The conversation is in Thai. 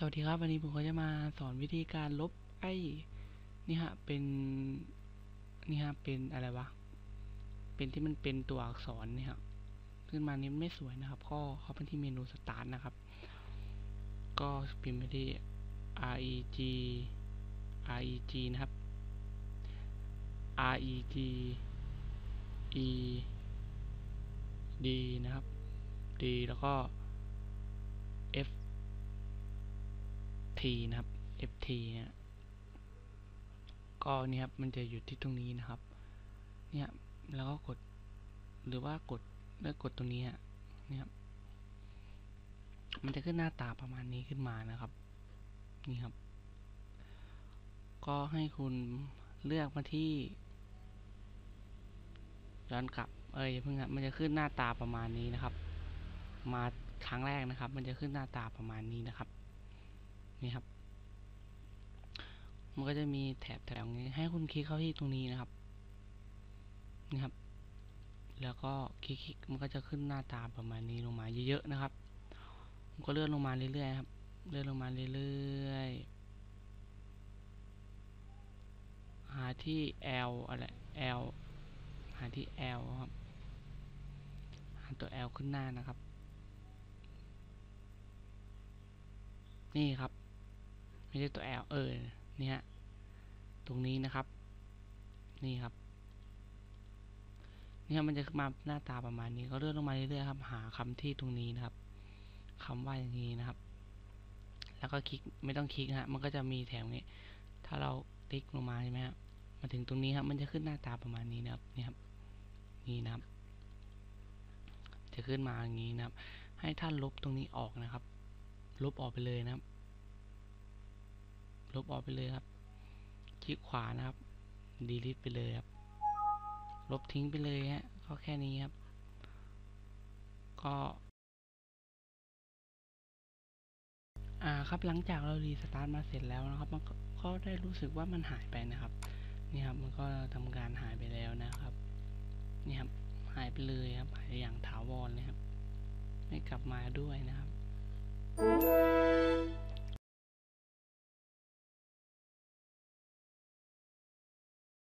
สวัสดีครับ วันนี้ผมก็จะมาสอนวิธีการลบไอ้นี่ฮะเป็นนี่ฮะเป็นอะไรวะเป็นที่มันเป็นตัวอักษรนี่ฮะขึ้นมานี้ไม่สวยนะครับ ก็เข้าไปที่เมนูสตาร์ทนะครับ ก็พิมพ์ไปที่ reg reg นะครับ reg e d นะครับ d แล้วก็ f t นะครับ ft เนี่ยก็เนี่ยครับมันจะอยู่ที่ตรงนี้นะครับ เนี่ยแล้วก็กดหรือว่ากดแล้วกกดตรงนี้เนี่ยครับมันจะขึ้นหน้าตาประมาณนี้ขึ้นมานะครับ นี่ครับ ก็ให้คุณเลือกมาที่ ย้อนกลับ เอ้ยอย่าเพิ่งครับมันจะขึ้นหน้าตาประมาณนี้นะครับ มาครั้งแรกนะครับ มันจะขึ้นหน้าตาประมาณนี้นะครับ นี่ครับ มันก็จะมีแถบแถวนี้ ให้คุณคลิกเข้าที่ตรงนี้นะครับ นี่ครับ แล้วก็คลิกมันก็จะขึ้นหน้าตาประมาณนี้ลงมาเยอะๆนะครับผมก็เลื่อนลงมาเรื่อยๆครับ เลื่อนลงมาเรื่อยๆ หาที่ L อะไร L หาที่ L ครับ หาตัว L ขึ้นหน้านะครับ นี่ครับ ไม่ใช่ตัว L เออเนี่ยตรงนี้นะครับ นี่ครับนี่ยมันจะมาหน้าตาประมาณนี้ก็เลื่อนลงมาเรื่อยๆครับหาคำที่ตรงนี้นะครับคำว่าอย่างนี้นะครับ แล้วก็คลิกไม่ต้องคลิกฮะมันก็จะมีแถวนี้ ถ้าเราคลิกลงมาใช่ไหมครับมาถึงตรงนี้ครับ มันจะขึ้นหน้าตาประมาณนี้นะครับนี่ครับนี่นะครับ จะขึ้นมาอย่างนี้นะครับ ให้ท่านลบตรงนี้ออกนะครับ ลบออกไปเลยนะครับ บออกไปเลยครับ คลิกขวานะครับ delete ไปเลยครับ ลบทิ้งไปเลยฮะก็แค่นี้ครับ ก็อ่าครับหลังจากเรารีสตาร์ทมาเสร็จแล้วนะครับมันก็ได้รู้สึกว่ามันหายไปนะครับนี่ครับมันก็ทำการหายไปแล้วนะครับนี่ครับหายไปเลยครับหายอย่างถาวรเลยครับ ไม่กลับมาด้วยนะครับ